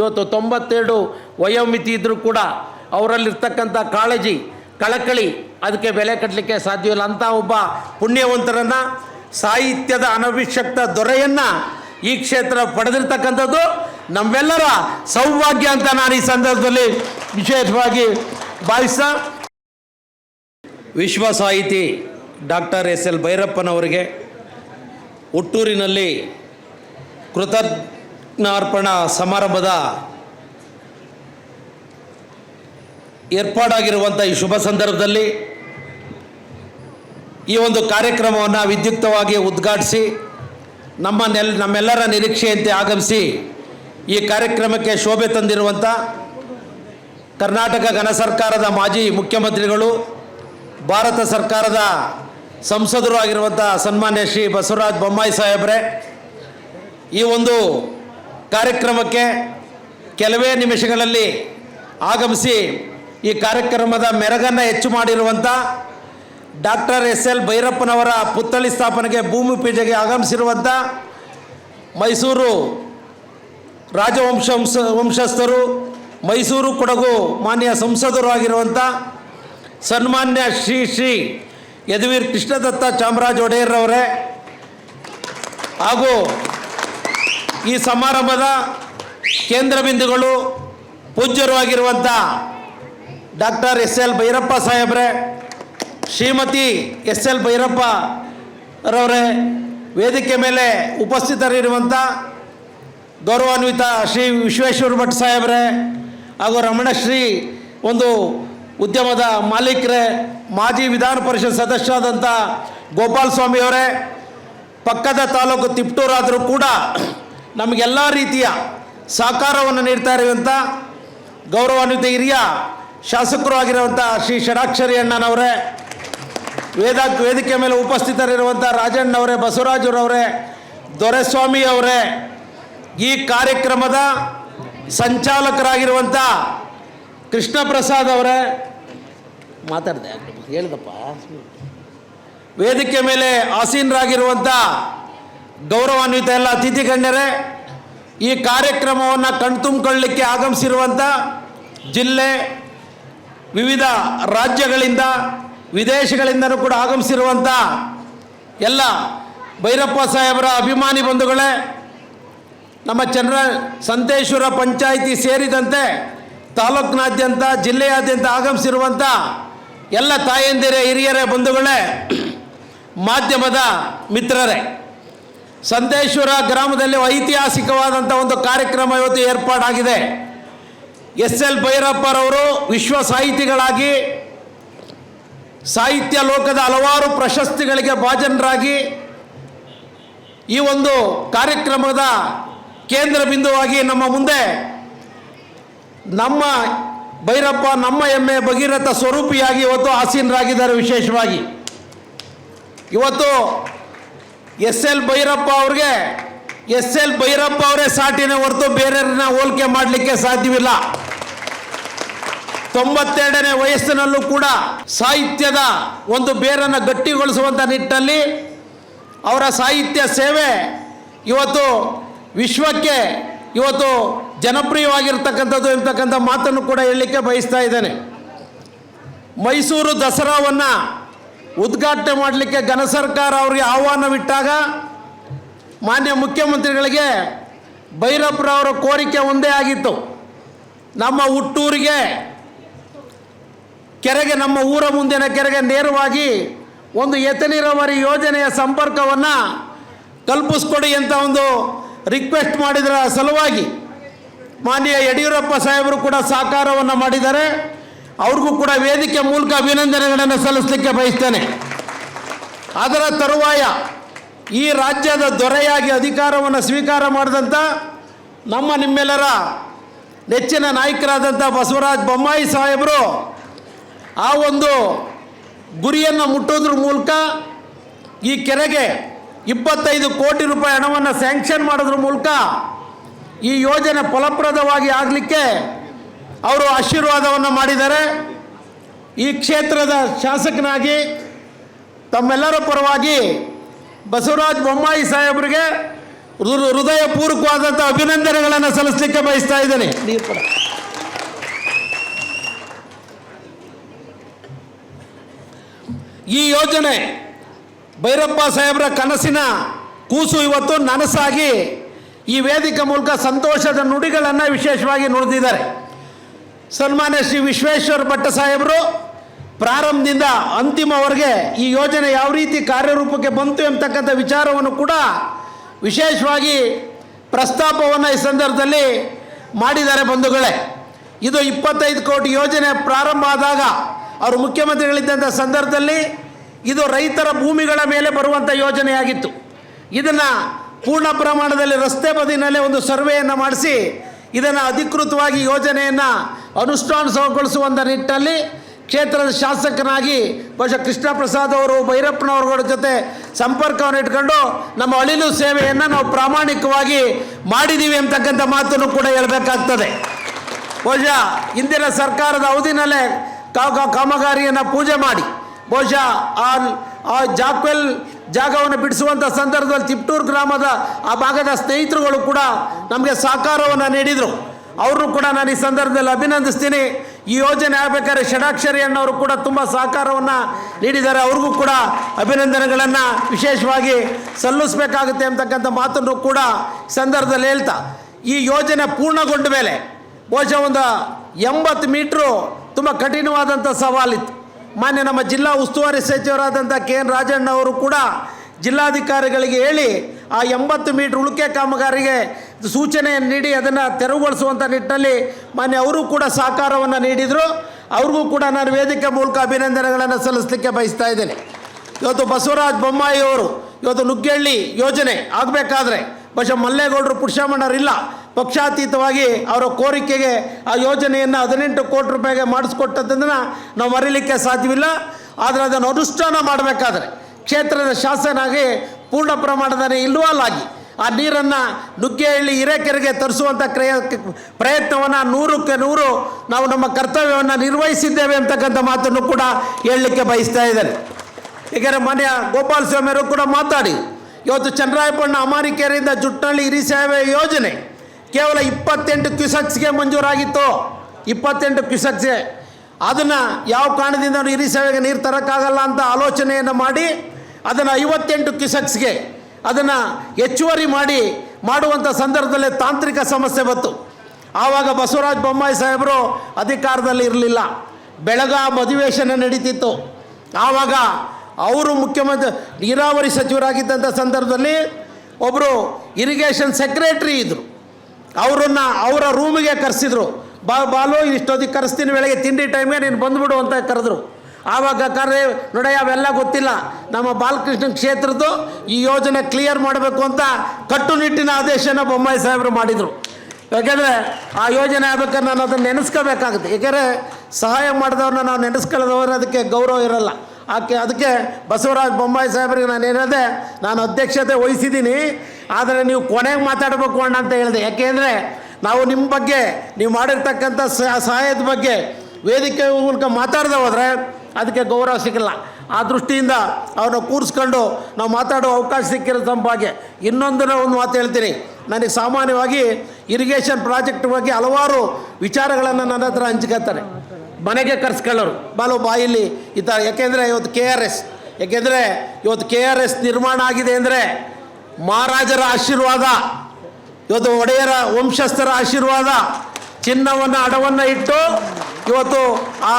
ಇವತ್ತು ತೊಂಬತ್ತೆರಡು ವಯೋಮಿತಿ ಇದ್ದರೂ ಕೂಡ ಅವರಲ್ಲಿರ್ತಕ್ಕಂಥ ಕಾಳಜಿ, ಕಳಕಳಿ, ಅದಕ್ಕೆ ಬೆಲೆ ಕಟ್ಟಲಿಕ್ಕೆ ಸಾಧ್ಯವಿಲ್ಲ ಅಂಥ ಒಬ್ಬ ಪುಣ್ಯವಂತರನ್ನು, ಸಾಹಿತ್ಯದ ಅನಭಿಷಕ್ತ ದೊರೆಯನ್ನು ಈ ಕ್ಷೇತ್ರ ಪಡೆದಿರ್ತಕ್ಕಂಥದ್ದು ನಮ್ಮೆಲ್ಲರ ಸೌಭಾಗ್ಯ ಅಂತ ನಾನು ಈ ಸಂದರ್ಭದಲ್ಲಿ ವಿಶೇಷವಾಗಿ ಭಾವಿಸ್ತಾ ವಿಶ್ವ ಸಾಹಿತಿ ಡಾಕ್ಟರ್ ಎಸ್ ಎಲ್ ಭೈರಪ್ಪನವರಿಗೆ ಹುಟ್ಟೂರಿನಲ್ಲಿ ಕೃತಜ್ಞಾರ್ಪಣಾ ಸಮಾರಂಭದ ಏರ್ಪಾಡಾಗಿರುವಂಥ ಈ ಶುಭ ಸಂದರ್ಭದಲ್ಲಿ ಈ ಒಂದು ಕಾರ್ಯಕ್ರಮವನ್ನು ವಿದ್ಯುಕ್ತವಾಗಿ ಉದ್ಘಾಟಿಸಿ ನಮ್ಮ ನೆಲ್, ನಮ್ಮೆಲ್ಲರ ನಿರೀಕ್ಷೆಯಂತೆ ಆಗಮಿಸಿ ಈ ಕಾರ್ಯಕ್ರಮಕ್ಕೆ ಶೋಭೆ ತಂದಿರುವಂಥ ಕರ್ನಾಟಕ ಘನ ಸರ್ಕಾರದ ಮಾಜಿ ಮುಖ್ಯಮಂತ್ರಿಗಳು, ಭಾರತ ಸರ್ಕಾರದ ಸಂಸದರು ಆಗಿರುವಂಥ ಸನ್ಮಾನ್ಯ ಶ್ರೀ ಬಸವರಾಜ ಬೊಮ್ಮಾಯಿ ಸಾಹೇಬ್ರೆ, ಈ ಒಂದು ಕಾರ್ಯಕ್ರಮಕ್ಕೆ ಕೆಲವೇ ನಿಮಿಷಗಳಲ್ಲಿ ಆಗಮಿಸಿ ಈ ಕಾರ್ಯಕ್ರಮದ ಮೆರಗನ್ನು ಹೆಚ್ಚು ಮಾಡಿರುವಂಥ ಡಾಕ್ಟರ್ ಎಸ್ ಎಲ್ ಭೈರಪ್ಪನವರ ಪುತ್ಥಳಿ ಸ್ಥಾಪನೆಗೆ ಭೂಮಿ ಪೂಜೆಗೆ ಆಗಮಿಸಿರುವಂಥ ಮೈಸೂರು ರಾಜವಂಶ ವಂಶ ವಂಶಸ್ಥರು, ಮೈಸೂರು ಕೊಡಗು ಮಾನ್ಯ ಸಂಸದರು ಆಗಿರುವಂಥ ಸನ್ಮಾನ್ಯ ಶ್ರೀ ಶ್ರೀ ಯದುವೀರ್ ಕೃಷ್ಣದತ್ತ ಚಾಮರಾಜ ಒಡೆಯರ್ರವರೇ ಹಾಗೂ ಈ ಸಮಾರಂಭದ ಕೇಂದ್ರ ಬಿಂದುಗಳು ಪೂಜ್ಯರು ಆಗಿರುವಂಥ ಡಾಕ್ಟರ್ ಎಸ್ ಎಲ್ ಭೈರಪ್ಪ ಸಾಹೇಬ್ರೆ, ಶ್ರೀಮತಿ ಎಸ್ ಎಲ್ ಭೈರಪ್ಪ ರವರೇ, ವೇದಿಕೆ ಮೇಲೆ ಉಪಸ್ಥಿತರಿರುವಂಥ ಗೌರವಾನ್ವಿತ ಶ್ರೀ ವಿಶ್ವೇಶ್ವರ ಭಟ್ ಸಾಹೇಬ್ರೆ ಹಾಗೂ ರಮಣಶ್ರೀ ಒಂದು ಉದ್ಯಮದ ಮಾಲೀಕರೇ, ಮಾಜಿ ವಿಧಾನ ಪರಿಷತ್ ಸದಸ್ಯರಾದಂಥ ಗೋಪಾಲ್ ಸ್ವಾಮಿಯವರೇ ಪಕ್ಕದ ತಾಲೂಕು ತಿಪ್ಟೂರಾದರೂ ಕೂಡ ನಮಗೆಲ್ಲ ರೀತಿಯ ಸಹಕಾರವನ್ನು ನೀಡ್ತಾ ಇರುವಂಥ ಗೌರವಾನ್ವಿತ ಹಿರಿಯ ಶಾಸಕರು ಆಗಿರುವಂಥ ಶ್ರೀ ಷಡಾಕ್ಷರಿ ಅಣ್ಣನವರೇ ವೇದ ವೇದಿಕೆ ಮೇಲೆ ಉಪಸ್ಥಿತರಿರುವಂಥ ರಾಜಣ್ಣವರೇ ಬಸವರಾಜರವರೇ ದೊರೆಸ್ವಾಮಿ ಅವರೇ, ಈ ಕಾರ್ಯಕ್ರಮದ ಸಂಚಾಲಕರಾಗಿರುವಂಥ ಕೃಷ್ಣ ಪ್ರಸಾದ್ ಅವರೇ, ಮಾತಾಡಿದೆ ಹೇಳಿದಪ್ಪ. ವೇದಿಕೆ ಮೇಲೆ ಆಸೀನರಾಗಿರುವಂಥ ಗೌರವಾನ್ವಿತ ಎಲ್ಲ ಅತಿಥಿ ಗಣ್ಯರೇ, ಈ ಕಾರ್ಯಕ್ರಮವನ್ನು ಕಣ್ತುಂಬಿಕೊಳ್ಳಿಕ್ಕೆ ಆಗಮಿಸಿರುವಂಥ ಜಿಲ್ಲೆ, ವಿವಿಧ ರಾಜ್ಯಗಳಿಂದ, ವಿದೇಶಗಳಿಂದನೂ ಕೂಡ ಆಗಮಿಸಿರುವಂಥ ಎಲ್ಲ ಭೈರಪ್ಪ ಸಾಹೇಬರ ಅಭಿಮಾನಿ ಬಂಧುಗಳೇ, ನಮ್ಮ ಚಂದ್ರ ಸಂತೇಶ್ವರ ಪಂಚಾಯಿತಿ ಸೇರಿದಂತೆ ತಾಲೂಕಿನಾದ್ಯಂತ, ಜಿಲ್ಲೆಯಾದ್ಯಂತ ಆಗಮಿಸಿರುವಂಥ ಎಲ್ಲ ತಾಯಂದಿರೇ, ಹಿರಿಯರೇ, ಬಂಧುಗಳೇ, ಮಾಧ್ಯಮದ ಮಿತ್ರರೇ. ಸಂತೇಶ್ವರ ಗ್ರಾಮದಲ್ಲಿ ಐತಿಹಾಸಿಕವಾದಂಥ ಒಂದು ಕಾರ್ಯಕ್ರಮ ಇವತ್ತು ಏರ್ಪಾಡಾಗಿದೆ. ಎಸ್ ಎಲ್ ಭೈರಪ್ಪರವರು ವಿಶ್ವ ಸಾಹಿತಿಗಳಾಗಿ, ಸಾಹಿತ್ಯ ಲೋಕದ ಹಲವಾರು ಪ್ರಶಸ್ತಿಗಳಿಗೆ ಭಾಜನರಾಗಿ ಈ ಒಂದು ಕಾರ್ಯಕ್ರಮದ ಕೇಂದ್ರ ಬಿಂದುವಾಗಿ ನಮ್ಮ ಮುಂದೆ ನಮ್ಮ ಭೈರಪ್ಪ, ನಮ್ಮ ಎಮ್ಮೆ ಭಗೀರಥ ಸ್ವರೂಪಿಯಾಗಿ ಇವತ್ತು ಆಸೀನರಾಗಿದ್ದಾರೆ ವಿಶೇಷವಾಗಿ. ಇವತ್ತು ಎಸ್ ಎಲ್ ಭೈರಪ್ಪ ಅವ್ರಿಗೆ, ಎಸ್ ಎಲ್ ಭೈರಪ್ಪ ಅವರೇ ಸಾಟಿನ ಹೊರತು ಬೇರೆಯವ್ರನ್ನ ಹೋಲಿಕೆ ಮಾಡಲಿಕ್ಕೆ ಸಾಧ್ಯವಿಲ್ಲ. ತೊಂಬತ್ತೆರಡನೇ ವಯಸ್ಸಿನಲ್ಲೂ ಕೂಡ ಸಾಹಿತ್ಯದ ಒಂದು ಬೇರನ್ನು ಗಟ್ಟಿಗೊಳಿಸುವಂಥ ನಿಟ್ಟಲ್ಲಿ ಅವರ ಸಾಹಿತ್ಯ ಸೇವೆ ಇವತ್ತು ವಿಶ್ವಕ್ಕೆ ಇವತ್ತು ಜನಪ್ರಿಯವಾಗಿರ್ತಕ್ಕಂಥದ್ದು ಎಂತಕ್ಕಂಥ ಮಾತನ್ನು ಕೂಡ ಹೇಳಲಿಕ್ಕೆ ಬಯಸ್ತಾ ಇದ್ದೇನೆ. ಮೈಸೂರು ದಸರಾವನ್ನು ಉದ್ಘಾಟನೆ ಮಾಡಲಿಕ್ಕೆ ಘನ ಸರ್ಕಾರ ಅವರಿಗೆ ಆಹ್ವಾನವಿಟ್ಟಾಗ ಮಾನ್ಯ ಮುಖ್ಯಮಂತ್ರಿಗಳಿಗೆ ಭೈರಪ್ಪರವರ ಕೋರಿಕೆ ಒಂದೇ ಆಗಿತ್ತು. ನಮ್ಮ ಹುಟ್ಟೂರಿಗೆ ಕೆರೆಗೆ, ನಮ್ಮ ಊರ ಮುಂದಿನ ಕೆರೆಗೆ ನೇರವಾಗಿ ಒಂದು ಎತ್ತ ನೀರಾವರಿ ಯೋಜನೆಯ ಸಂಪರ್ಕವನ್ನು ಕಲ್ಪಿಸ್ಕೊಡಿ ಅಂತ ಒಂದು ರಿಕ್ವೆಸ್ಟ್ ಮಾಡಿದರ ಸಲುವಾಗಿ ಮಾನ್ಯ ಯಡಿಯೂರಪ್ಪ ಸಾಹೇಬರು ಕೂಡ ಸಹಕಾರವನ್ನು ಮಾಡಿದ್ದಾರೆ. ಅವ್ರಿಗೂ ಕೂಡ ವೇದಿಕೆ ಮೂಲಕ ಅಭಿನಂದನೆಗಳನ್ನು ಸಲ್ಲಿಸಲಿಕ್ಕೆ ಬಯಸ್ತೇನೆ. ಅದರ ತರುವಾಯ ಈ ರಾಜ್ಯದ ದೊರೆಯಾಗಿ ಅಧಿಕಾರವನ್ನು ಸ್ವೀಕಾರ ಮಾಡಿದಂಥ ನಮ್ಮ ನಿಮ್ಮೆಲ್ಲರ ನೆಚ್ಚಿನ ನಾಯಕರಾದಂಥ ಬಸವರಾಜ ಬೊಮ್ಮಾಯಿ ಸಾಹೇಬರು ಆ ಒಂದು ಗುರಿಯನ್ನು ಮುಟ್ಟೋದ್ರ ಮೂಲಕ ಈ ಕೆರೆಗೆ ಇಪ್ಪತ್ತೈದು ಕೋಟಿ ರೂಪಾಯಿ ಹಣವನ್ನು ಸ್ಯಾಂಕ್ಷನ್ ಮಾಡೋದ್ರ ಮೂಲಕ ಈ ಯೋಜನೆ ಫಲಪ್ರದವಾಗಿ ಆಗಲಿಕ್ಕೆ ಅವರು ಆಶೀರ್ವಾದವನ್ನು ಮಾಡಿದ್ದಾರೆ. ಈ ಕ್ಷೇತ್ರದ ಶಾಸಕನಾಗಿ ತಮ್ಮೆಲ್ಲರ ಪರವಾಗಿ ಬಸವರಾಜ ಬೊಮ್ಮಾಯಿ ಸಾಹೇಬರಿಗೆ ಹೃದಯ ಹೃದಯಪೂರ್ವಕವಾದಂಥ ಅಭಿನಂದನೆಗಳನ್ನು ಸಲ್ಲಿಸಲಿಕ್ಕೆ ಬಯಸ್ತಾ ಇದ್ದೇನೆ. ಈ ಯೋಜನೆ ಭೈರಪ್ಪ ಸಾಹೇಬರ ಕನಸಿನ ಕೂಸು ಇವತ್ತು ನನಸಾಗಿ ಈ ವೇದಿಕೆ ಮೂಲಕ ಸಂತೋಷದ ನುಡಿಗಳನ್ನು ವಿಶೇಷವಾಗಿ ನುಡಿದಿದ್ದಾರೆ. ಸನ್ಮಾನ್ಯ ಶ್ರೀ ವಿಶ್ವೇಶ್ವರ ಭಟ್ಟ ಸಾಹೇಬರು, ಪ್ರಾರಂಭದಿಂದ ಅಂತಿಮವರೆಗೆ ಈ ಯೋಜನೆ ಯಾವ ರೀತಿ ಕಾರ್ಯರೂಪಕ್ಕೆ ಬಂತು ಎಂಬತಕ್ಕಂಥ ವಿಚಾರವನ್ನು ಕೂಡ ವಿಶೇಷವಾಗಿ ಪ್ರಸ್ತಾಪವನ್ನು ಈ ಸಂದರ್ಭದಲ್ಲಿ ಮಾಡಿದ್ದಾರೆ ಬಂಧುಗಳೇ. ಇದು ಇಪ್ಪತ್ತೈದು ಕೋಟಿ ಯೋಜನೆ ಪ್ರಾರಂಭ ಆದಾಗ ಅವರು ಮುಖ್ಯಮಂತ್ರಿಗಳಿದ್ದಂಥ ಸಂದರ್ಭದಲ್ಲಿ ಇದು ರೈತರ ಭೂಮಿಗಳ ಮೇಲೆ ಬರುವಂಥ ಯೋಜನೆಯಾಗಿತ್ತು. ಇದನ್ನು ಪೂರ್ಣ ಪ್ರಮಾಣದಲ್ಲಿ ರಸ್ತೆ ಬದಿನಲ್ಲೇ ಒಂದು ಸರ್ವೆಯನ್ನು ಮಾಡಿಸಿ ಇದನ್ನು ಅಧಿಕೃತವಾಗಿ ಯೋಜನೆಯನ್ನು ಅನುಷ್ಠಾನಗೊಳಿಸುವಂಥ ನಿಟ್ಟಿನಲ್ಲಿ ಕ್ಷೇತ್ರದ ಶಾಸಕನಾಗಿ ಬಹುಶಃ ಕೃಷ್ಣ ಪ್ರಸಾದ್ ಅವರು ಭೈರಪ್ಪನವ್ರಗಳ ಜೊತೆ ಸಂಪರ್ಕವನ್ನು ಇಟ್ಕೊಂಡು ನಮ್ಮ ಅಳಿಲು ಸೇವೆಯನ್ನು ನಾವು ಪ್ರಾಮಾಣಿಕವಾಗಿ ಮಾಡಿದ್ದೀವಿ ಅಂತಕ್ಕಂಥ ಮಾತನ್ನು ಕೂಡ ಹೇಳಬೇಕಾಗ್ತದೆ. ಬಹುಶಃ ಇಂದಿನ ಸರ್ಕಾರದ ಅವಧಿನಲ್ಲೇ ಕಾಮಗಾರಿಯನ್ನು ಪೂಜೆ ಮಾಡಿ, ಬಹುಶಃ ಆ ಜಾಕ್ವೆಲ್ ಜಾಗವನ್ನು ಬಿಡಿಸುವಂಥ ಸಂದರ್ಭದಲ್ಲಿ ತಿಪ್ಟೂರು ಗ್ರಾಮದ ಆ ಭಾಗದ ಸ್ನೇಹಿತರುಗಳು ಕೂಡ ನಮಗೆ ಸಹಕಾರವನ್ನು ನೀಡಿದರು. ಅವರು ಕೂಡ ನಾನು ಈ ಸಂದರ್ಭದಲ್ಲಿ ಅಭಿನಂದಿಸ್ತೀನಿ. ಈ ಯೋಜನೆ ಆಗಬೇಕಾದ್ರೆ ಷಡಾಕ್ಷರಿ ಅಣ್ಣವರು ಕೂಡ ತುಂಬ ಸಹಕಾರವನ್ನು ನೀಡಿದ್ದಾರೆ. ಅವ್ರಿಗೂ ಕೂಡ ಅಭಿನಂದನೆಗಳನ್ನು ವಿಶೇಷವಾಗಿ ಸಲ್ಲಿಸಬೇಕಾಗುತ್ತೆ ಅಂತಕ್ಕಂಥ ಮಾತನ್ನು ಕೂಡ ಸಂದರ್ಭದಲ್ಲಿ ಹೇಳ್ತಾ. ಈ ಯೋಜನೆ ಪೂರ್ಣಗೊಂಡ ಮೇಲೆ ಬಹುಶಃ ಒಂದು ಎಂಬತ್ತು ಮೀಟ್ರು ತುಂಬ ಕಠಿಣವಾದಂಥ ಸವಾಲಿತ್ತು. ಮಾನ್ಯ ನಮ್ಮ ಜಿಲ್ಲಾ ಉಸ್ತುವಾರಿ ಸಚಿವರಾದಂಥ ಕೆ ಎನ್ ರಾಜಣ್ಣ ಅವರು ಕೂಡ ಜಿಲ್ಲಾಧಿಕಾರಿಗಳಿಗೆ ಹೇಳಿ ಆ ಎಂಬತ್ತು ಮೀಟ್ರ್ ಉಳಿಕೆ ಕಾಮಗಾರಿಗೆ ಸೂಚನೆಯನ್ನು ನೀಡಿ ಅದನ್ನು ತೆರವುಗೊಳಿಸುವಂಥ ನಿಟ್ಟಿನಲ್ಲಿ ಮಾನ್ಯ ಅವರು ಕೂಡ ಸಹಕಾರವನ್ನು ನೀಡಿದರು. ಅವ್ರಿಗೂ ಕೂಡ ನಾನು ವೇದಿಕೆ ಮೂಲಕ ಅಭಿನಂದನೆಗಳನ್ನು ಸಲ್ಲಿಸಲಿಕ್ಕೆ ಬಯಸ್ತಾ ಇದ್ದೇನೆ. ಇವತ್ತು ಬಸವರಾಜ್ ಬೊಮ್ಮಾಯಿ ಅವರು, ಇವತ್ತು ನುಗ್ಗೇಳ್ಳಿ ಯೋಜನೆ ಆಗಬೇಕಾದ್ರೆ ಬಹುಶಃ ಮಲ್ಲೇಗೌಡರು ಪುರುಷಾಮಣ್ಣರಿಲ್ಲ. ಪಕ್ಷಾತೀತವಾಗಿ ಅವರ ಕೋರಿಕೆಗೆ ಆ ಯೋಜನೆಯನ್ನು ಹದಿನೆಂಟು ಕೋಟಿ ರೂಪಾಯಿಗೆ ಮಾಡಿಸ್ಕೊಟ್ಟದ್ದನ್ನು ನಾವು ಮರೀಲಿಕ್ಕೆ ಸಾಧ್ಯವಿಲ್ಲ. ಆದರೆ ಅದನ್ನು ಅನುಷ್ಠಾನ ಮಾಡಬೇಕಾದ್ರೆ ಕ್ಷೇತ್ರದ ಶಾಸನಾಗಿ ಪೂರ್ಣ ಪ್ರಮಾಣದಲ್ಲಿ ಇನ್ವಾಲ್ವ್ ಆಗಿ ಆ ನೀರನ್ನು ನುಗ್ಗೆಹಳ್ಳಿ ಹಿರೇಕೆರೆಗೆ ತರಿಸುವಂಥ ಕ್ರಿಯ ಪ್ರಯತ್ನವನ್ನು ನೂರಕ್ಕೆ ನೂರು ನಾವು ನಮ್ಮ ಕರ್ತವ್ಯವನ್ನು ನಿರ್ವಹಿಸಿದ್ದೇವೆ ಅಂತಕ್ಕಂಥ ಮಾತನ್ನು ಕೂಡ ಹೇಳಲಿಕ್ಕೆ ಬಯಸ್ತಾ ಇದ್ದಾರೆ ಏಕೆಂದರೆ ಮನೆಯ ಗೋಪಾಲ ಸ್ವಾಮಿಯವರು ಕೂಡ ಮಾತಾಡಿ, ಇವತ್ತು ಚಂದ್ರಾಯಪಣ್ಣ ಅಮಾನಿಕೆರೆಯಿಂದ ಜುಟ್ಟಳ್ಳಿ ಹಿರಿ ಸೇವೆ ಯೋಜನೆ ಕೇವಲ ಇಪ್ಪತ್ತೆಂಟು ಕ್ಯೂಸೆಕ್ಸ್ಗೆ ಮಂಜೂರಾಗಿತ್ತು. ಇಪ್ಪತ್ತೆಂಟು ಕ್ಯೂಸೆಕ್ಸ್ಗೆ ಅದನ್ನು ಯಾವ ಕಾರಣದಿಂದ ಹಿರಿಸಾವೆಗೆ ಹಿರಿ ಸೇವೆಗೆ ನೀರು ತರೋಕ್ಕಾಗಲ್ಲ ಅಂತ ಆಲೋಚನೆಯನ್ನು ಮಾಡಿ, ಅದನ್ನು ಐವತ್ತೆಂಟು ಕ್ಯೂಸೆಕ್ಸ್ಗೆ ಅದನ್ನು ಹೆಚ್ಚುವರಿ ಮಾಡಿ ಮಾಡುವಂಥ ಸಂದರ್ಭದಲ್ಲಿ ತಾಂತ್ರಿಕ ಸಮಸ್ಯೆ ಬಂತು. ಆವಾಗ ಬಸವರಾಜ ಬೊಮ್ಮಾಯಿ ಸಾಹೇಬರು ಅಧಿಕಾರದಲ್ಲಿ ಇರಲಿಲ್ಲ. ಬೆಳಗಾಂ ಅಧಿವೇಶನ ನಡೀತಿತ್ತು. ಆವಾಗ ಅವರು ಮುಖ್ಯಮಂತ್ರಿ, ನೀರಾವರಿ ಸಚಿವರಾಗಿದ್ದಂಥ ಸಂದರ್ಭದಲ್ಲಿ ಒಬ್ಬರು ಇರಿಗೇಷನ್ ಸೆಕ್ರೆಟ್ರಿ ಇದ್ದರು ಅವರನ್ನು ಅವರ ರೂಮಿಗೆ ಕರೆಸಿದ್ರು. ಬಾ, ಬಾಲು, ಇಷ್ಟೊತ್ತಿಗೆ ಕರೆಸ್ತೀನಿ, ಬೆಳಗ್ಗೆ ತಿಂಡಿ ಟೈಮ್ಗೆ ನೀನು ಬಂದುಬಿಡು ಅಂತ ಕರೆದ್ರು. ಆವಾಗ ಕರೆ ನೋಡಿ ಅವೆಲ್ಲ ಗೊತ್ತಿಲ್ಲ. ನಮ್ಮ ಬಾಲಕೃಷ್ಣ ಕ್ಷೇತ್ರದ್ದು ಈ ಯೋಜನೆ ಕ್ಲಿಯರ್ ಮಾಡಬೇಕು ಅಂತ ಕಟ್ಟುನಿಟ್ಟಿನ ಆದೇಶನ ಬೊಮ್ಮಾಯಿ ಸಾಹೇಬರು ಮಾಡಿದರು. ಯಾಕೆಂದರೆ ಆ ಯೋಜನೆ ಆಗ್ಬೇಕಾದ್ರೆ ನಾನು ಅದನ್ನು ನೆನೆಸ್ಕೋಬೇಕಾಗುತ್ತೆ. ಏಕೆಂದರೆ ಸಹಾಯ ಮಾಡಿದವ್ರನ್ನ ನಾವು ನೆನೆಸ್ಕೊಳ್ಳೋದವ್ರು ಅದಕ್ಕೆ ಗೌರವ ಇರಲ್ಲ. ಆಕೆ, ಅದಕ್ಕೆ ಬಸವರಾಜ ಬೊಮ್ಮಾಯಿ ಸಾಹೇಬರಿಗೆ ನಾನು ಏನಿದೆ ನಾನು ಅಧ್ಯಕ್ಷತೆ ವಹಿಸಿದ್ದೀನಿ. ಆದರೆ ನೀವು ಕೊನೆಗೆ ಮಾತಾಡಬೇಕು ಅಣ್ಣ ಅಂತ ಹೇಳಿದೆ. ಯಾಕೆಂದರೆ ನಾವು ನಿಮ್ಮ ಬಗ್ಗೆ, ನೀವು ಮಾಡಿರ್ತಕ್ಕಂಥ ಸಹಾಯದ ಬಗ್ಗೆ ವೇದಿಕೆ ಮೂಲಕ ಮಾತಾಡದೆ ಹೋದರೆ ಅದಕ್ಕೆ ಗೌರವ ಸಿಗಲ್ಲ ಆ ದೃಷ್ಟಿಯಿಂದ ಅವ್ರನ್ನ ಕೂರಿಸ್ಕೊಂಡು ನಾವು ಮಾತಾಡೋ ಅವಕಾಶ ಸಿಕ್ಕಿರೋ ಸಂಭಾಗ್ಯ ಇನ್ನೊಂದನ್ನ ಒಂದು ಮಾತು ಹೇಳ್ತೀನಿ. ನನಗೆ ಸಾಮಾನ್ಯವಾಗಿ ಇರಿಗೇಷನ್ ಪ್ರಾಜೆಕ್ಟ್ ಬಗ್ಗೆ ಹಲವಾರು ವಿಚಾರಗಳನ್ನು ನನ್ನ ಹತ್ರ ಹಂಚ್ಕೋತಾರೆ. ಮನೆಗೆ ಕರ್ಸ್ಕೊಳ್ಳೋರು. ಬಾಲು ಬಾಯಿಲಿ ಈ ಥರ ಯಾಕೆಂದರೆ ಇವತ್ತು ಕೆ ಆರ್ ಎಸ್ ಯಾಕೆಂದರೆ ಇವತ್ತು ಕೆ ಆರ್ ಎಸ್ ನಿರ್ಮಾಣ ಆಗಿದೆ ಅಂದರೆ ಮಹಾರಾಜರ ಆಶೀರ್ವಾದ, ಇವತ್ತು ಒಡೆಯರ ವಂಶಸ್ಥರ ಆಶೀರ್ವಾದ, ಚಿನ್ನವನ್ನು, ಅಡವನ್ನು ಇಟ್ಟು ಇವತ್ತು ಆ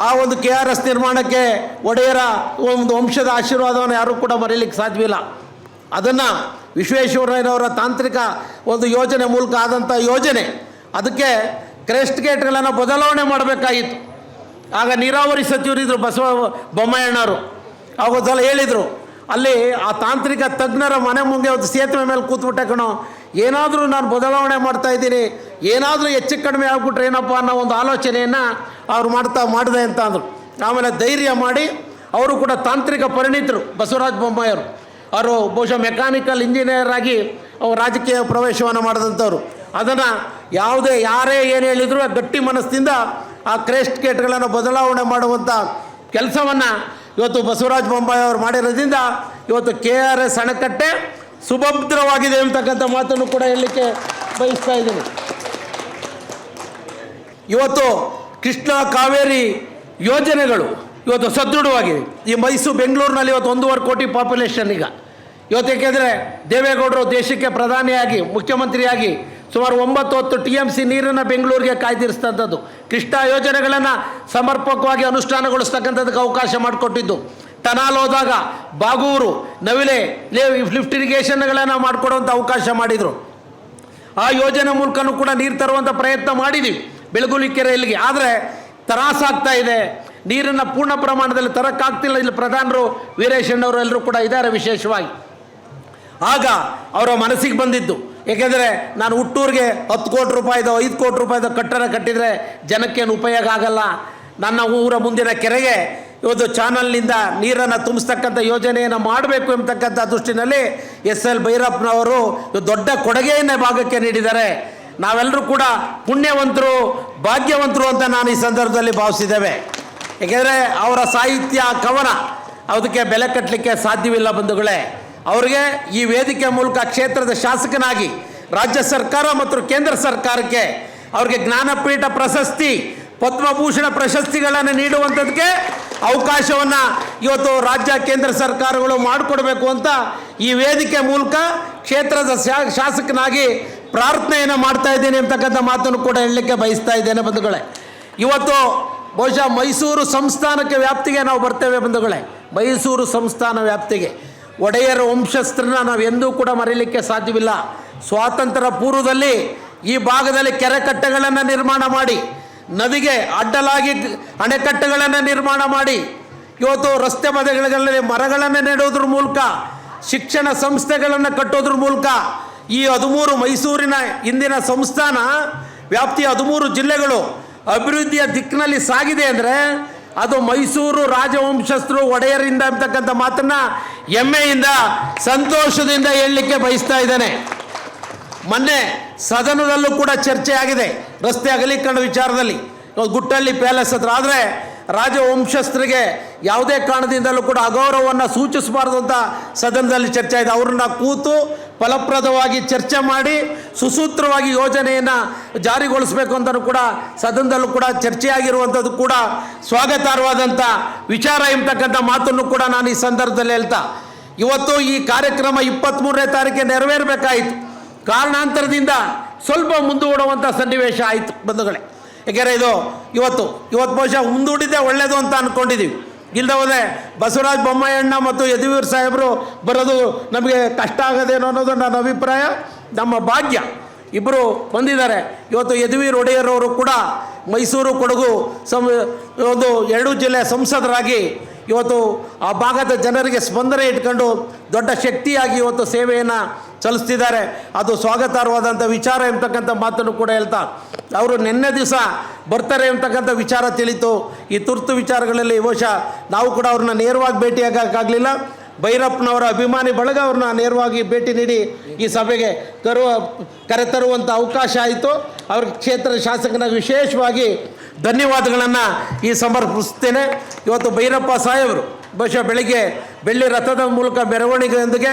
ಆ ಒಂದು ಕೆ ಆರ್ ಎಸ್ ನಿರ್ಮಾಣಕ್ಕೆ ಒಡೆಯರ ಒಂದು ವಂಶದ ಆಶೀರ್ವಾದವನ್ನು ಯಾರೂ ಕೂಡ ಮರೀಲಿಕ್ಕೆ ಸಾಧ್ಯವಿಲ್ಲ. ಅದನ್ನು ವಿಶ್ವೇಶ್ವರಯ್ಯನವರ ತಾಂತ್ರಿಕ ಒಂದು ಯೋಜನೆ ಮೂಲಕ ಆದಂಥ ಯೋಜನೆ, ಅದಕ್ಕೆ ಕ್ರೆಸ್ಟ್ ಗೇಟ್ಗಳನ್ನು ಬದಲಾವಣೆ ಮಾಡಬೇಕಾಗಿತ್ತು. ಆಗ ನೀರಾವರಿ ಸಚಿವರಿದ್ದರು ಬಸವ ಬೊಮ್ಮಾಯಣ್ಣವರು. ಅವಾಗ ಹೇಳಿದರು ಅಲ್ಲಿ ಆ ತಾಂತ್ರಿಕ ತಜ್ಞರ ಮನೆ ಮುಂದೆ ಒಂದು ಸೇತುವೆ ಮೇಲೆ ಕೂತ್ಬಿಟ್ಟೆ ಕಣೋ. ಏನಾದರೂ ನಾನು ಬದಲಾವಣೆ ಮಾಡ್ತಾ ಇದ್ದೀನಿ. ಏನಾದರೂ ಹೆಚ್ಚು ಕಡಿಮೆ ಆಗ್ಬಿಟ್ರೆ ಏನಪ್ಪ ಅನ್ನೋ ಒಂದು ಆಲೋಚನೆಯನ್ನು ಅವ್ರು ಮಾಡ್ತಾ ಮಾಡಿದೆ ಅಂತ ಅಂದರು. ಆಮೇಲೆ ಧೈರ್ಯ ಮಾಡಿ ಅವರು ಕೂಡ ತಾಂತ್ರಿಕ ಪರಿಣಿತರು, ಬಸವರಾಜ ಬೊಮ್ಮಾಯಿಯವರು. ಅವರು ಬಹುಶಃ ಮೆಕ್ಯಾನಿಕಲ್ ಇಂಜಿನಿಯರ್ ಆಗಿ ಅವರು ರಾಜಕೀಯ ಪ್ರವೇಶವನ್ನು ಮಾಡಿದಂಥವ್ರು. ಅದನ್ನು ಯಾವುದೇ ಯಾರೇ ಏನು ಹೇಳಿದರೂ ಗಟ್ಟಿ ಮನಸ್ಸಿಂದ ಆ ಕ್ರೇಸ್ಟ್ ಗೇಟ್ಗಳನ್ನು ಬದಲಾವಣೆ ಮಾಡುವಂಥ ಕೆಲಸವನ್ನು ಇವತ್ತು ಬಸವರಾಜ ಬೊಮ್ಮಾಯಿ ಅವರು ಮಾಡಿರೋದ್ರಿಂದ ಇವತ್ತು ಕೆ ಆರ್ ಎಸ್ ಅಣೆಕಟ್ಟೆ ಸುಭದ್ರವಾಗಿದೆ ಅಂತಕ್ಕಂಥ ಮಾತನ್ನು ಕೂಡ ಹೇಳಲಿಕ್ಕೆ ಬಯಸ್ತಾ ಇದ್ದೀನಿ. ಇವತ್ತು ಕೃಷ್ಣ ಕಾವೇರಿ ಯೋಜನೆಗಳು ಇವತ್ತು ಸದೃಢವಾಗಿದೆ. ಈ ಮೈಸೂರು, ಬೆಂಗಳೂರಿನಲ್ಲಿ ಇವತ್ತು ಒಂದೂವರೆ ಕೋಟಿ ಪಾಪ್ಯುಲೇಷನ್ ಈಗ. ಇವತ್ತು ಏಕೆಂದರೆ ದೇವೇಗೌಡರು ದೇಶಕ್ಕೆ ಪ್ರಧಾನಿಯಾಗಿ, ಮುಖ್ಯಮಂತ್ರಿಯಾಗಿ ಸುಮಾರು ಒಂಬತ್ತು ಹತ್ತು ಟಿ ಎಂ ಸಿ ನೀರನ್ನು ಬೆಂಗಳೂರಿಗೆ ಕಾಯ್ದಿರಿಸ್ತಂಥದ್ದು ಕೃಷ್ಣ ಯೋಜನೆಗಳನ್ನು ಸಮರ್ಪಕವಾಗಿ ಅನುಷ್ಠಾನಗೊಳಿಸ್ತಕ್ಕಂಥದ್ದಕ್ಕೆ ಅವಕಾಶ ಮಾಡಿಕೊಟ್ಟಿದ್ದು. ಟನಾಲ್ ಹೋದಾಗ ಬಾಗೂರು, ನವಿಲೆ ಲಿಫ್ಟ್ ಇರಿಗೇಷನ್ಗಳನ್ನು ಮಾಡಿಕೊಡುವಂಥ ಅವಕಾಶ ಮಾಡಿದರು. ಆ ಯೋಜನೆ ಮೂಲಕನೂ ಕೂಡ ನೀರು ತರುವಂಥ ಪ್ರಯತ್ನ ಮಾಡಿದ್ದೀವಿ ಬೆಳಗುಲಿ ಕೆರೆಯಲ್ಲಿಗೆ. ಆದರೆ ತ್ರಾಸಾಗ್ತಾ ಇದೆ. ನೀರನ್ನು ಪೂರ್ಣ ಪ್ರಮಾಣದಲ್ಲಿ ತರಕ್ಕಾಗ್ತಿಲ್ಲ. ಇಲ್ಲಿ ಪ್ರಧಾನರು ವೀರೇಶಣ್ಣವರು ಎಲ್ಲರೂ ಕೂಡ ಇದ್ದಾರೆ ವಿಶೇಷವಾಗಿ. ಆಗ ಅವರ ಮನಸ್ಸಿಗೆ ಬಂದಿದ್ದು. ಏಕೆಂದರೆ ನಾನು ಹುಟ್ಟೂರಿಗೆ ಹತ್ತು ಕೋಟಿ ರೂಪಾಯಿದೋ, ಐದು ಕೋಟಿ ರೂಪಾಯಿದು ಕಟ್ಟಡ ಕಟ್ಟಿದರೆ ಜನಕ್ಕೇನು ಉಪಯೋಗ ಆಗಲ್ಲ. ನನ್ನ ಊರ ಮುಂದಿನ ಕೆರೆಗೆ ಇವತ್ತು ಚಾನಲ್ನಿಂದ ನೀರನ್ನು ತುಂಬಿಸ್ತಕ್ಕಂಥ ಯೋಜನೆಯನ್ನು ಮಾಡಬೇಕು ಎಂಬತಕ್ಕಂಥ ದೃಷ್ಟಿನಲ್ಲಿ ಎಸ್ ಎಲ್ ಭೈರಪ್ಪನವರು ದೊಡ್ಡ ಕೊಡುಗೆಯನ್ನೇ ಭಾಗಕ್ಕೆ ನೀಡಿದ್ದಾರೆ. ನಾವೆಲ್ಲರೂ ಕೂಡ ಪುಣ್ಯವಂತರು, ಭಾಗ್ಯವಂತರು ಅಂತ ನಾನು ಈ ಸಂದರ್ಭದಲ್ಲಿ ಭಾವಿಸಿದ್ದೇವೆ. ಏಕೆಂದರೆ ಅವರ ಸಾಹಿತ್ಯ ಕವನ, ಅದಕ್ಕೆ ಬೆಲೆ ಕಟ್ಟಲಿಕ್ಕೆ ಸಾಧ್ಯವಿಲ್ಲ ಬಂಧುಗಳೇ. ಅವರಿಗೆ ಈ ವೇದಿಕೆ ಮೂಲಕ ಕ್ಷೇತ್ರದ ಶಾಸಕನಾಗಿ ರಾಜ್ಯ ಸರ್ಕಾರ ಮತ್ತು ಕೇಂದ್ರ ಸರ್ಕಾರಕ್ಕೆ ಅವ್ರಿಗೆ ಜ್ಞಾನಪೀಠ ಪ್ರಶಸ್ತಿ, ಪದ್ಮಭೂಷಣ ಪ್ರಶಸ್ತಿಗಳನ್ನು ನೀಡುವಂಥದ್ದಕ್ಕೆ ಅವಕಾಶವನ್ನು ಇವತ್ತು ರಾಜ್ಯ ಕೇಂದ್ರ ಸರ್ಕಾರಗಳು ಮಾಡಿಕೊಡ್ಬೇಕು ಅಂತ ಈ ವೇದಿಕೆ ಮೂಲಕ ಕ್ಷೇತ್ರದ ಶಾಸಕನಾಗಿ ಪ್ರಾರ್ಥನೆಯನ್ನು ಮಾಡ್ತಾ ಇದ್ದೀನಿ ಅಂತಕ್ಕಂಥ ಮಾತನ್ನು ಕೂಡ ಹೇಳಲಿಕ್ಕೆ ಬಯಸ್ತಾ ಇದ್ದೇನೆ ಬಂಧುಗಳೇ. ಇವತ್ತು ಬಹುಶಃ ಮೈಸೂರು ಸಂಸ್ಥಾನಕ್ಕೆ ವ್ಯಾಪ್ತಿಗೆ ನಾವು ಬರ್ತೇವೆ ಬಂಧುಗಳೇ. ಮೈಸೂರು ಸಂಸ್ಥಾನ ವ್ಯಾಪ್ತಿಗೆ. ಒಡೆಯರ ವಂಶಸ್ಥರನ್ನ ನಾವು ಎಂದೂ ಕೂಡ ಮರೀಲಿಕ್ಕೆ ಸಾಧ್ಯವಿಲ್ಲ. ಸ್ವಾತಂತ್ರ್ಯ ಪೂರ್ವದಲ್ಲಿ ಈ ಭಾಗದಲ್ಲಿ ಕೆರೆ ಕಟ್ಟೆಗಳನ್ನು ನಿರ್ಮಾಣ ಮಾಡಿ, ನದಿಗೆ ಅಡ್ಡಲಾಗಿ ಅಣೆಕಟ್ಟೆಗಳನ್ನು ನಿರ್ಮಾಣ ಮಾಡಿ, ಇವತ್ತು ರಸ್ತೆ ಬದಿಗಳಲ್ಲಿ ಮರಗಳನ್ನು ನೆಡೋದ್ರ ಮೂಲಕ, ಶಿಕ್ಷಣ ಸಂಸ್ಥೆಗಳನ್ನು ಕಟ್ಟೋದ್ರ ಮೂಲಕ ಈ ಹದಿಮೂರು ಮೈಸೂರಿನ ಇಂದಿನ ಸಂಸ್ಥಾನ ವ್ಯಾಪ್ತಿಯ ಹದಿಮೂರು ಜಿಲ್ಲೆಗಳು ಅಭಿವೃದ್ಧಿಯ ದಿಕ್ಕಿನಲ್ಲಿ ಸಾಗಿದೆ ಅಂದರೆ ಅದು ಮೈಸೂರು ರಾಜವಂಶಸ್ಥರು ಒಡೆಯರಿಂದ ಅಂತಕ್ಕಂಥ ಮಾತನ್ನ ಹೆಮ್ಮೆಯಿಂದ, ಸಂತೋಷದಿಂದ ಹೇಳಲಿಕ್ಕೆ ಬಯಸ್ತಾ ಇದ್ದೇನೆ. ಮೊನ್ನೆ ಸದನದಲ್ಲೂ ಕೂಡ ಚರ್ಚೆ ಆಗಿದೆ ರಸ್ತೆ ಅಗಲೀಕರಣ ವಿಚಾರದಲ್ಲಿ. ಗುಟ್ಟಳ್ಳಿ ಪ್ಯಾಲೇಸ್ ಹತ್ರ ಆದರೆ ರಾಜವಂಶಸ್ಥರಿಗೆ ಯಾವುದೇ ಕಾರಣದಿಂದಲೂ ಕೂಡ ಅಗೌರವವನ್ನು ಸೂಚಿಸಬಾರ್ದು ಅಂತ ಸದನದಲ್ಲಿ ಚರ್ಚೆ ಇದೆ ಅವ್ರನ್ನ ಕೂತು ಫಲಪ್ರದವಾಗಿ ಚರ್ಚೆ ಮಾಡಿ ಸುಸೂತ್ರವಾಗಿ ಯೋಜನೆಯನ್ನು ಜಾರಿಗೊಳಿಸಬೇಕು ಅಂತಲೂ ಕೂಡ ಸದನದಲ್ಲೂ ಕೂಡ ಚರ್ಚೆಯಾಗಿರುವಂಥದ್ದು ಕೂಡ ಸ್ವಾಗತಾರ್ಹವಾದಂಥ ವಿಚಾರ ಎಂಬತಕ್ಕಂಥ ಮಾತನ್ನು ಕೂಡ ನಾನು ಈ ಸಂದರ್ಭದಲ್ಲಿ ಹೇಳ್ತಾ. ಇವತ್ತು ಈ ಕಾರ್ಯಕ್ರಮ ಇಪ್ಪತ್ತ್ಮೂರನೇ ತಾರೀಕಿಗೆ ನೆರವೇರಬೇಕಾಯಿತು. ಕಾರಣಾಂತರದಿಂದ ಸ್ವಲ್ಪ ಮುಂದೂಡುವಂಥ ಸನ್ನಿವೇಶ ಆಯಿತು ಬಂಧುಗಳೇ. ಯಾಕೆಂದರೆ ಇದು? ಇವತ್ತು ಇವತ್ತು ಬಹುಶಃ ಮುಂದೂಡಿದ್ದೆ ಒಳ್ಳೆಯದು ಅಂತ ಅಂದ್ಕೊಂಡಿದ್ದೀವಿ ಇಲ್ಲದೆ ಹೋದೆ ಬಸವರಾಜ ಬೊಮ್ಮಾಯಣ್ಣ ಮತ್ತು ಯದುವೀರ್ ಸಾಹೇಬರು ಬರೋದು ನಮಗೆ ಕಷ್ಟ ಆಗೋದೇನೋ ಅನ್ನೋದು ನನ್ನ ಅಭಿಪ್ರಾಯ, ನಮ್ಮ ಭಾಗ್ಯ. ಇಬ್ಬರು ಬಂದಿದ್ದಾರೆ. ಇವತ್ತು ಯದುವೀರ್ ಒಡೆಯರವರು ಕೂಡ ಮೈಸೂರು ಕೊಡಗು ಸಂ ಒಂದು ಎರಡೂ ಜಿಲ್ಲೆ ಸಂಸದರಾಗಿ ಇವತ್ತು ಆ ಭಾಗದ ಜನರಿಗೆ ಸ್ಪಂದನೆ ಇಟ್ಕೊಂಡು ದೊಡ್ಡ ಶಕ್ತಿಯಾಗಿ ಇವತ್ತು ಸೇವೆಯನ್ನು ಚಲಿಸ್ತಿದ್ದಾರೆ ಅದು ಸ್ವಾಗತಾರ್ಹವಾದಂಥ ವಿಚಾರ ಎಂಬತಕ್ಕಂಥ ಮಾತನ್ನು ಕೂಡ ಹೇಳ್ತಾ, ಅವರು ನಿನ್ನೆ ದಿವಸ ಬರ್ತಾರೆ ಎಂಬತಕ್ಕಂಥ ವಿಚಾರ ತಿಳಿತು. ಈ ತುರ್ತು ವಿಚಾರಗಳಲ್ಲಿ ಬಹುಶಃ ನಾವು ಕೂಡ ಅವ್ರನ್ನ ನೇರವಾಗಿ ಭೇಟಿಯಾಗಕ್ಕಾಗಲಿಲ್ಲ ಭೈರಪ್ಪನವರ ಅಭಿಮಾನಿ ಬಳಗ ಅವ್ರನ್ನ ನೇರವಾಗಿ ಭೇಟಿ ನೀಡಿ ಈ ಸಭೆಗೆ ಕರುವ ಕರೆತರುವಂಥ ಅವಕಾಶ ಆಯಿತು. ಅವ್ರ ಕ್ಷೇತ್ರದ ಶಾಸಕನಾಗಿ ವಿಶೇಷವಾಗಿ ಧನ್ಯವಾದಗಳನ್ನು ಈ ಸಮರ್ಪಿಸ್ತೇನೆ. ಇವತ್ತು ಭೈರಪ್ಪ ಸಾಹೇಬರು ಬಹುಶಃ ಬೆಳಿಗ್ಗೆ ಬೆಳ್ಳಿ ರಥದ ಮೂಲಕ ಮೆರವಣಿಗೆಯೊಂದಿಗೆ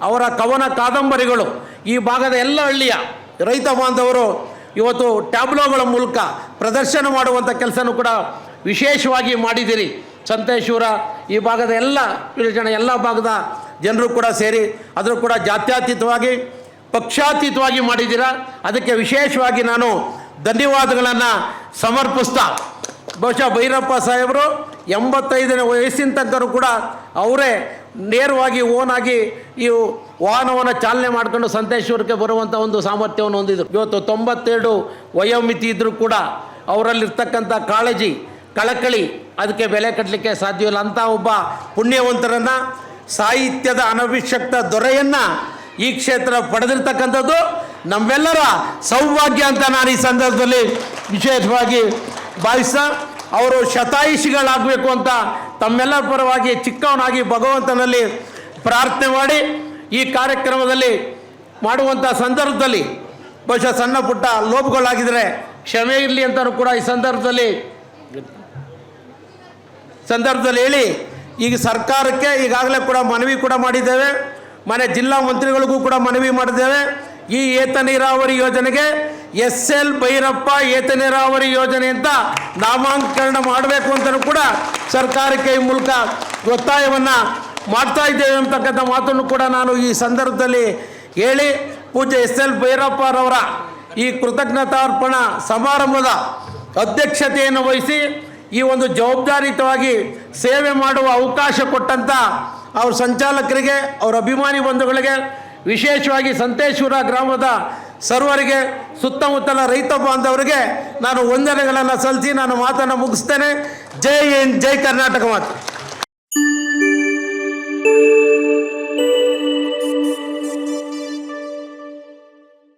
ಅವರ ಕವನ ಕಾದಂಬರಿಗಳು ಈ ಭಾಗದ ಎಲ್ಲ ಹಳ್ಳಿಯ ರೈತ ಬಾಂಧವರು ಇವತ್ತು ಟ್ಯಾಬ್ಲೋಗಳ ಮೂಲಕ ಪ್ರದರ್ಶನ ಮಾಡುವಂಥ ಕೆಲಸನೂ ಕೂಡ ವಿಶೇಷವಾಗಿ ಮಾಡಿದ್ದೀರಿ ಸಂತೇಶ್ವರ ಈ ಭಾಗದ ಎಲ್ಲ ಜನ ಎಲ್ಲ ಭಾಗದ ಜನರು ಕೂಡ ಸೇರಿ ಅದರೂ ಕೂಡ ಜಾತ್ಯತೀತವಾಗಿ, ಪಕ್ಷಾತೀತವಾಗಿ ಮಾಡಿದ್ದೀರಾ ಅದಕ್ಕೆ ವಿಶೇಷವಾಗಿ ನಾನು ಧನ್ಯವಾದಗಳನ್ನು ಸಮರ್ಪಿಸ್ತಾ ಬಹುಶಃ ಭೈರಪ್ಪ ಸಾಹೇಬರು ಎಂಬತ್ತೈದನೇ ವಯಸ್ಸಿನ ತನಕನೂ ಕೂಡ ಅವರೇ ನೇರವಾಗಿ ಓನಾಗಿ ಈ ವಾಹನವನ್ನು ಚಾಲನೆ ಮಾಡ್ಕೊಂಡು ಸಂತೇಶ್ವರಕ್ಕೆ ಬರುವಂಥ ಒಂದು ಸಾಮರ್ಥ್ಯವನ್ನು ಹೊಂದಿದ್ರು. ಇವತ್ತು ತೊಂಬತ್ತೆರಡು ವಯೋಮಿತಿ ಇದ್ದರೂ ಕೂಡ ಅವರಲ್ಲಿರ್ತಕ್ಕಂಥ ಕಾಳಜಿ, ಕಳಕಳಿ, ಅದಕ್ಕೆ ಬೆಲೆ ಕಟ್ಟಲಿಕ್ಕೆ ಸಾಧ್ಯವಿಲ್ಲ ಅಂಥ ಒಬ್ಬ ಪುಣ್ಯವಂತರನ್ನು, ಸಾಹಿತ್ಯದ ಅನಭಿಷಕ್ತ ದೊರೆಯನ್ನು ಈ ಕ್ಷೇತ್ರ ಪಡೆದಿರ್ತಕ್ಕಂಥದ್ದು. ನಮ್ಮೆಲ್ಲರ ಸೌಭಾಗ್ಯ ಅಂತ ನಾನು ಈ ಸಂದರ್ಭದಲ್ಲಿ ವಿಶೇಷವಾಗಿ ಭಾವಿಸ್ತಾ ಅವರು ಶತಾಯುಷಿಗಳಾಗಬೇಕು ಅಂತ ತಮ್ಮೆಲ್ಲರ ಪರವಾಗಿ ಚಿಕ್ಕವನಾಗಿ ಭಗವಂತನಲ್ಲಿ ಪ್ರಾರ್ಥನೆ ಮಾಡಿ ಈ ಕಾರ್ಯಕ್ರಮದಲ್ಲಿ ಮಾಡುವಂಥ ಸಂದರ್ಭದಲ್ಲಿ ಬಹುಶಃ ಸಣ್ಣ ಪುಟ್ಟ ಲೋಪಗಳಾಗಿದ್ದರೆ ಕ್ಷಮೆ ಇರಲಿ ಅಂತಲೂ ಕೂಡ ಈ ಸಂದರ್ಭದಲ್ಲಿ ಸಂದರ್ಭದಲ್ಲಿ ಹೇಳಿ, ಈಗ ಸರ್ಕಾರಕ್ಕೆ ಈಗಾಗಲೇ ಕೂಡ ಮನವಿ ಕೂಡ ಮಾಡಿದ್ದೇವೆ, ಮನೆ ಜಿಲ್ಲಾ ಮಂತ್ರಿಗಳಿಗೂ ಕೂಡ ಮನವಿ ಮಾಡಿದ್ದೇವೆ. ಈ ಏತ ನೀರಾವರಿ ಯೋಜನೆಗೆ ಎಸ್ ಎಲ್ ಭೈರಪ್ಪ ಏತ ನೀರಾವರಿ ಯೋಜನೆ ಅಂತ ನಾಮಾಂಕರಣ ಮಾಡಬೇಕು ಅಂತಲೂ ಕೂಡ ಸರ್ಕಾರಕ್ಕೆ ಈ ಮೂಲಕ ಒತ್ತಾಯವನ್ನು ಮಾಡ್ತಾ ಇದ್ದೇವೆ ಅಂತಕ್ಕಂಥ ಮಾತನ್ನು ಕೂಡ ನಾನು ಈ ಸಂದರ್ಭದಲ್ಲಿ ಹೇಳಿ ಪೂಜ್ಯ ಎಸ್ ಎಲ್ ಭೈರಪ್ಪರವರ ಈ ಕೃತಜ್ಞತಾರ್ಪಣ ಸಮಾರಂಭದ ಅಧ್ಯಕ್ಷತೆಯನ್ನು ವಹಿಸಿ ಈ ಒಂದು ಜವಾಬ್ದಾರಿಯುತವಾಗಿ ಸೇವೆ ಮಾಡುವ ಅವಕಾಶ ಕೊಟ್ಟಂಥ ಅವ್ರ ಸಂಚಾಲಕರಿಗೆ, ಅವರ ಅಭಿಮಾನಿ ಬಂಧುಗಳಿಗೆ ವಿಶೇಷವಾಗಿ ಸಂತೇಶ್ವರ ಗ್ರಾಮದ ಸರ್ವರಿಗೆ ಸುತ್ತಮುತ್ತಲ ರೈತ ಬಾಂಧವರಿಗೆ ನಾನು ವಂದನೆಗಳನ್ನು ಸಲ್ಲಿಸಿ ನಾನು ಮಾತನ್ನು ಮುಗಿಸ್ತೇನೆ. ಜೈ ಹಿಂದ್, ಜೈ ಕರ್ನಾಟಕ ಮಾತು.